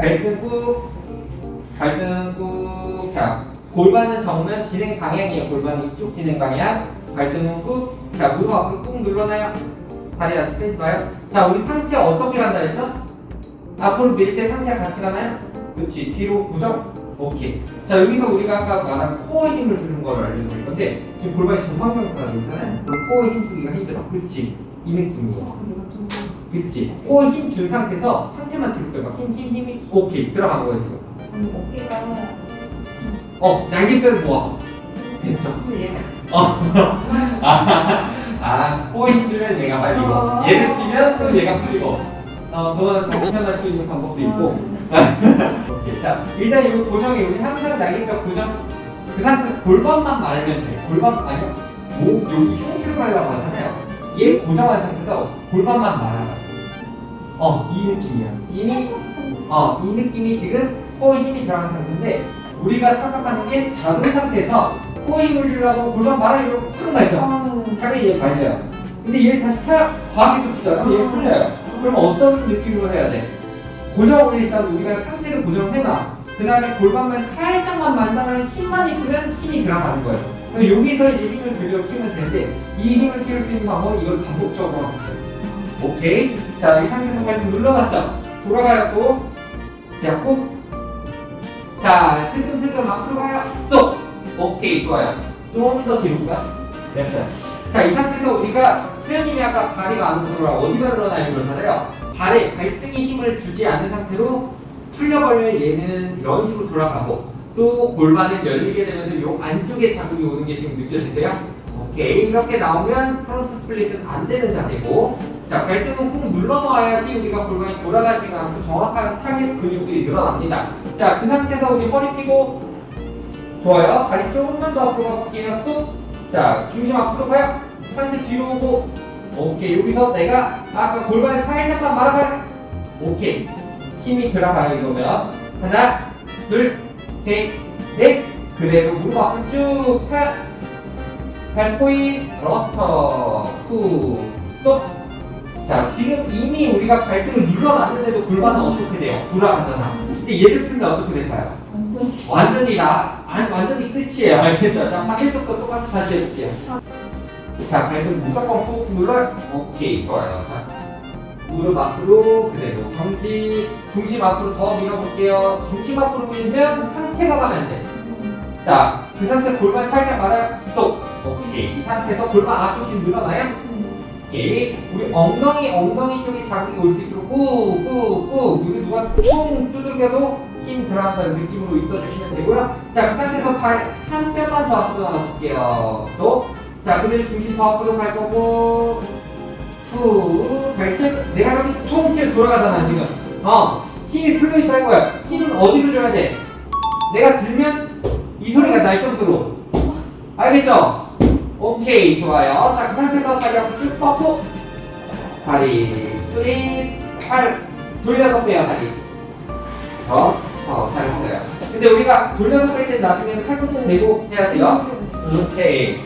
발등 꾹, 발등 꾹. 자, 골반은 정면 진행 방향이에요. 골반은 이쪽 진행 방향. 발등은 꾹. 자, 무릎 앞으로 꾹 눌러놔요. 다리 아직 빼지 마요. 자, 우리 상체 어떻게 간다 했죠? 앞으로 밀 때 상체가 같이 가나요? 그렇지. 뒤로 고정. 오케이. 자, 여기서 우리가 아까 말한 코어 힘을 주는 걸 알려드릴 건데 지금 골반이 정방향으로 있잖아요. 그럼 코어 힘 주기가 힘들어. 그렇지. 이 느낌이에요. 그치. 코어 힘준 상태에서 상체만 뒤로 빼봐. 힘, 힘, 힘이. 오케이. 들어간 거야, 지금. 어깨가 어, 날개뼈를 모아. 됐죠? 근데 얘가 어. 아, 아, 코어 힘 주면 얘가 빨리고. 어. 얘를 피면 또 얘가 풀리고. 어, 그거는 다시 표현할 수 있는 방법도 있고. 오케이. 자, 일단 이 고정이 우리 항상 날개뼈 고정. 그 상태 골반만 말면 돼. 골반, 아니요. 목, 여기 흉줄 말라고 하잖아요. 얘 고정한 상태에서 골반만 말하라. 어, 이 느낌이야. 이미 어, 이 느낌이 지금 코어 힘이 들어간 상태인데 우리가 착각하는 게 작은 상태에서 코어 힘을 주려고 골반 말아주려고 확 말죠. 차라리 얘 말려요. 근데 얘를 다시 펴, 과하게 눕히잖아. 그럼 얘 풀려요. 그럼 어떤 느낌으로 해야 돼? 고정을 일단 우리가 상체를 고정해놔. 그 다음에 골반만 살짝만 만나는 힘만 있으면 힘이 들어가는 거예요. 그럼 여기서 이제 힘을 들려 키우면 되는데 이 힘을 키울 수 있는 방법은 이걸 반복적으로 하면 돼요. 오케이. 자, 이 상태에서 발좀 눌러놨죠? 돌아가요 또. 자, 슬금슬금 앞으로 가요. 쏙. 오케이, 좋아요. 좀 더 뒤로 가. 됐어요. 자, 이 상태에서 우리가 수현님이 아까 다리가 안 돌아 어디가 늘어나요 그러잖아요. 발에 발등에 힘을 주지 않는 상태로 풀려버리면 얘는 이런 식으로 돌아가고 또 골반을 열리게 되면서 요 안쪽에 자극이 오는 게 지금 느껴지세요? 오케이 이렇게 나오면 프론트 스플릿은 안 되는 자세고 자 발등은 꾹 눌러놔야지 우리가 골반이 돌아가지 않고 정확한 타겟 근육들이 늘어납니다. 자 그 상태에서 우리 허리 펴고 좋아요. 다리 조금만 더 앞으로 가볼게요. 스톱 자 중심 앞으로 가요. 상체 뒤로 오고. 오케이. 여기서 내가 아까 골반에 살짝만 말아봐요. 오케이. 힘이 들어가요 이거면. 하나 둘 셋 넷. 그대로 무릎 앞으로 쭉 펴. 팔 포인 그렇죠. 후. 스톱 자 지금 이미 우리가 발등을 눌러놨는데도 골반은 어떻게 돼요? 돌아가잖아 근데 얘를 풀면 어떻게 될까요? 완전 완전히 나 안, 완전히 끝이에요 알겠죠? 자 반대쪽도 똑같이 다시 해볼게요 자 발등 무조건 꾹 눌러요 오케이 좋아요 자 무릎 앞으로 그대로 정지 중심 앞으로 더 밀어볼게요 중심 앞으로 밀면 상체가 가면 돼 자, 그 상태 골반 살짝 말아요. 스톱. 오케이. 이 상태에서 골반 앞쪽 힘 늘어나요? 오케이. 우리 엉덩이, 엉덩이 쪽에 자극이 올 수 있도록 꾹, 꾹, 꾹. 여기 누가 퉁 두들겨도 힘 들어간다는 느낌으로 있어주시면 되고요. 자, 그 상태에서 발 한 뼘만 더 앞으로 나눠볼게요. 스톱. 자, 그대로 중심 더 앞으로 갈 거고. 후. 발끝. 내가 이렇게 퉁 치고 돌아가잖아, 지금. 어. 힘이 풀려 있다는 거야. 힘은 어디로 줘야 돼? 내가 들면 이 소리가 날 정도로 알겠죠? 오케이 좋아요. 자 그 상태에서 다리 앞으로 쭉 뻗고 다리 스프릿 팔 돌려서 빼요 다리. 어? 어 잘했어요. 근데 우리가 돌려서 뺄때 나중에는 팔꿈치 대고 해야 돼요? 오케이